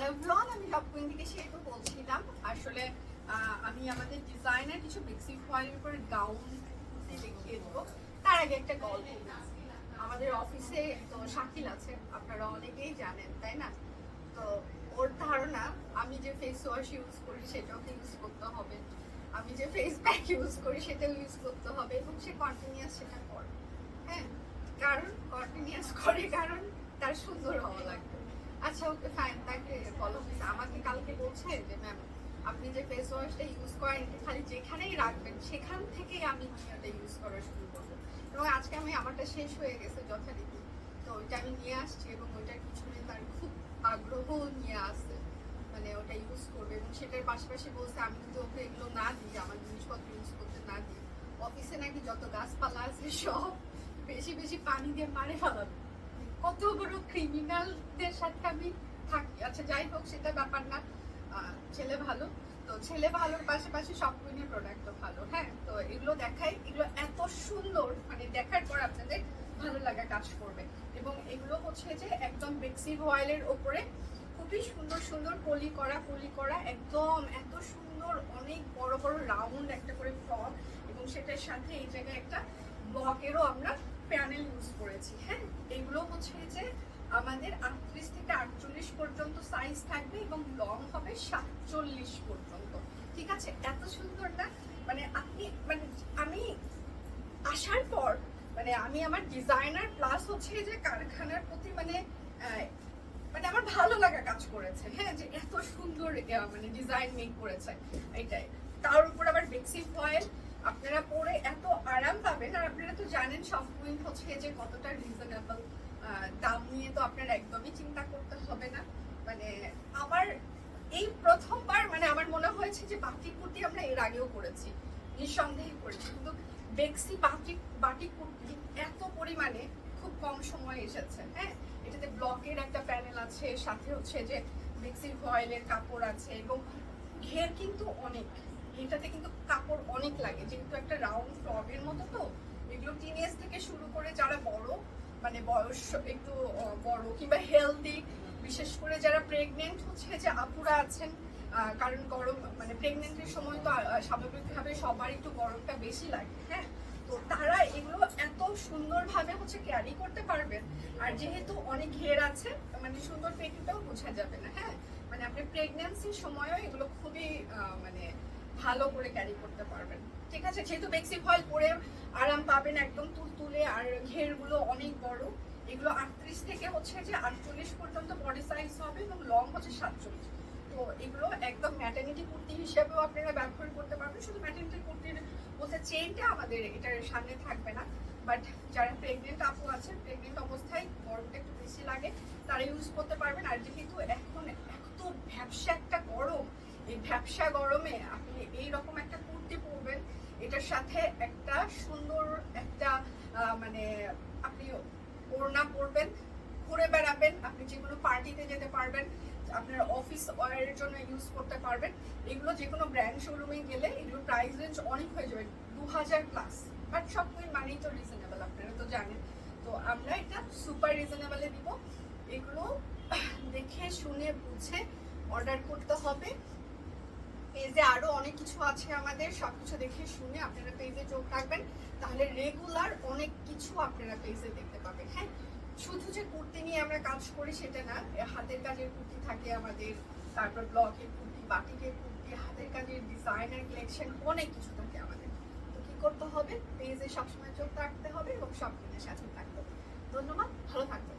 Hello blog আমি লপকুইন থেকে সেহেতু বলছিলাম। আসলে আমি আমাদের ডিজাইনার কিছু বেক্সি ফয়েলের উপরে গাউন দেখিয়ে দেবো। তার আগে একটা গল্প। আমাদের অফিসে তো শাকিল আছে, আপনারা অনেকেই জানেন, তাই না? তো ওর ধারণা, আমি যে ফেস ওয়াশ ইউজ করি সেটাও ইউজ করতে হবে। আমি যে ফেস প্যাক ইউজ করি সেটাও ইউজ করতে হবে এবং সে কন্টিনিউয়াস সেটা করে। হ্যাঁ কারণ কন্টিনিউয়াস করে কারণ তার সুন্দর হওয়া লাগবে আচ্ছা ওকে ফাইন তাকে ফলো আমাকে কালকে বলছে যে ম্যাম আপনি যে ফেস ওয়াশটা ইউজ করেন খালি যেখানেই রাখবেন, সেখান থেকেই আমি ওটা ইউজ করা শুরু করব। এবং আজকে আমি আমারটা শেষ হয়ে গেছে যথারীতি। তো ওইটা আমি নিয়ে আসছি এবং ওইটার পিছনে তার খুব আগ্রহ নিয়ে আসছে মানে ওটা ইউজ করবে। এবং সেটার পাশাপাশি বলছে, আমি যদি ওকে এগুলো না দিই, আমার জিনিসপত্র ইউজ করতে না দিই, অফিসে নাকি যত গাছপালা আছে সব বেশি বেশি পানি দিয়ে মারে ফেলাবে। কত বড় ক্রিমিনালদের সাথে আমি থাকি। আচ্ছা যাই হোক, সেটা ব্যাপার না। ছেলে ভালো। তো ছেলে ভালোর পাশাপাশি সব কুইনের প্রোডাক্টও ভালো। হ্যাঁ তো এগুলো দেখাই এগুলো এত সুন্দর মানে দেখার পর আপনাদের ভালো লাগা কাজ করবে। এবং এগুলো হচ্ছে যে একদম বেক্সি অয়েলের ওপরে। খুবই সুন্দর সুন্দর পলি করা পলি করা, একদম এত সুন্দর, অনেক বড় বড় রাউন্ড একটা করে ফ্রক এবং সেটার সাথে এই জায়গায় একটা ব্লকেরও আমরা প্যানেল ইউজ করেছি। হ্যাঁ এগুলো আমাদের আটত্রিশ থেকে আটচল্লিশ পর্যন্ত সাইজ থাকবে এবং লং হবে সাতচল্লিশ পর্যন্ত। ঠিক আছে? এত সুন্দর না মানে আপনি মানে আমি আসার পর মানে আমি আমার ডিজাইনার প্লাস হচ্ছে যে কারখানার প্রতি মানে মানে আমার ভালো লাগা কাজ করেছে। হ্যাঁ যে এত সুন্দর মানে ডিজাইন মেক করেছে এটাই। তার উপর আবার বেক্সি ফয়েল আপনারা পরে এত আরাম পাবেন। আর আপনারা তো জানেন সব কুইন হচ্ছে যে কতটা নিয়ে তো আপনার একদমই চিন্তা করতে হবে না। মানে আমার এই প্রথমবার মানে আমার মনে হয়েছে যে বাটিক কুর্তি আমরা এর আগেও করেছি, নিঃসন্দেহে করেছি। কিন্তু বেক্সি বাটিক বাটিক কুর্তি এত পরিমাণে খুব কম সময়ে এসেছে হ্যাঁ? এটাতে ব্লকের একটা প্যানেল আছে, সাথে হচ্ছে যে বেক্সি ফয়েলের কাপড় আছে এবং ঘের কিন্তু অনেক। এটাতে কিন্তু কাপড় অনেক লাগে, যেহেতু একটা রাউন্ড ফ্রকের মতো তো, এগুলো টিনেজ থেকে শুরু করে যারা বড় মানে বয়স একটু বড় কিংবা হেলদি বিশেষ করে যারা প্রেগনেন্ট হচ্ছে যে আপুরা আছেন কারণ গরম মানে প্রেগনেন্টের সময় তো স্বাভাবিকভাবে সবার একটু গরমটা বেশি লাগে হ্যাঁ? তো তারা এগুলো এত সুন্দরভাবে হচ্ছে ক্যারি করতে পারবেন। আর যেহেতু অনেক ঘের আছে মানে সুন্দর পেটিটাও বোঝা যাবে না হ্যাঁ? মানে আপনি প্রেগনেন্সির সময়ও এগুলো খুবই মানে ভালো করে ক্যারি করতে পারবেন। ঠিক আছে? যেহেতু বেক্সি ফয়েল পরে আরাম পাবেন একদম তুলতুলে, আর ঘেরগুলো অনেক বড়। এগুলো আটত্রিশ থেকে হচ্ছে যে আটচল্লিশ পর্যন্ত বডি সাইজ হবে এবং লং হচ্ছে সাতচল্লিশ। তো এগুলো একদম ম্যাটার্নিটি কুর্তি হিসেবেও আপনারা ব্যবহার করতে পারবেন। শুধু ম্যাটার্নিটি কুর্তির বলতে চেনটা আমাদের এটার সামনে থাকবে না। বাট যারা প্রেগনেন্ট আপু আছে প্রেগনেন্ট অবস্থায় গরমটা একটু বেশি লাগে, তারা ইউজ করতে পারবেন। আর যেহেতু এখন এত ব্যবসা, একটা গরম এই ব্যবসা গরমে আপনি এই রকম একটা কুর্তি পরবেন, এটার সাথে একটা সুন্দর একটা মানে আপনি ওড়না পরবেন, ঘুরে বেড়াবেন, আপনি যে কোনো পার্টিতে যেতে পারবেন, আপনার অফিস ওয়ারের জন্য ইউজ করতে পারবেন। এগুলো যে কোনো ব্র্যান্ড শোরুমে গেলে এগুলো প্রাইস রেঞ্জ অনেক হয়ে যাবে দু হাজার প্লাস বাট সব মানেই তো রিজনেবল আপনারা তো জানেন। তো আমরা এটা সুপার রিজনেবলে দিব। এগুলো দেখে, শুনে, বুঝে অর্ডার করতে হবে। পেজে আরও অনেক কিছু আছে আমাদের, সবকিছু দেখে শুনে আপনারা পেজে চোখ রাখবেন। তাহলে রেগুলার অনেক কিছু আপনারা পেজে দেখতে পাবেন হ্যাঁ? শুধু যে কুর্তি নিয়ে আমরা কাজ করি সেটা না হাতের কাজের কুর্তি থাকে আমাদের, তারপর ব্লকের কুর্তি, বাটিকের কুর্তি, হাতের কাজের ডিজাইনার কালেকশন অনেক কিছু থাকে আমাদের। তো কি করতে হবে? পেজে সবসময় চোখ রাখতে হবে এবং সব সাথে থাকতে হবে। ধন্যবাদ, ভালো থাকবেন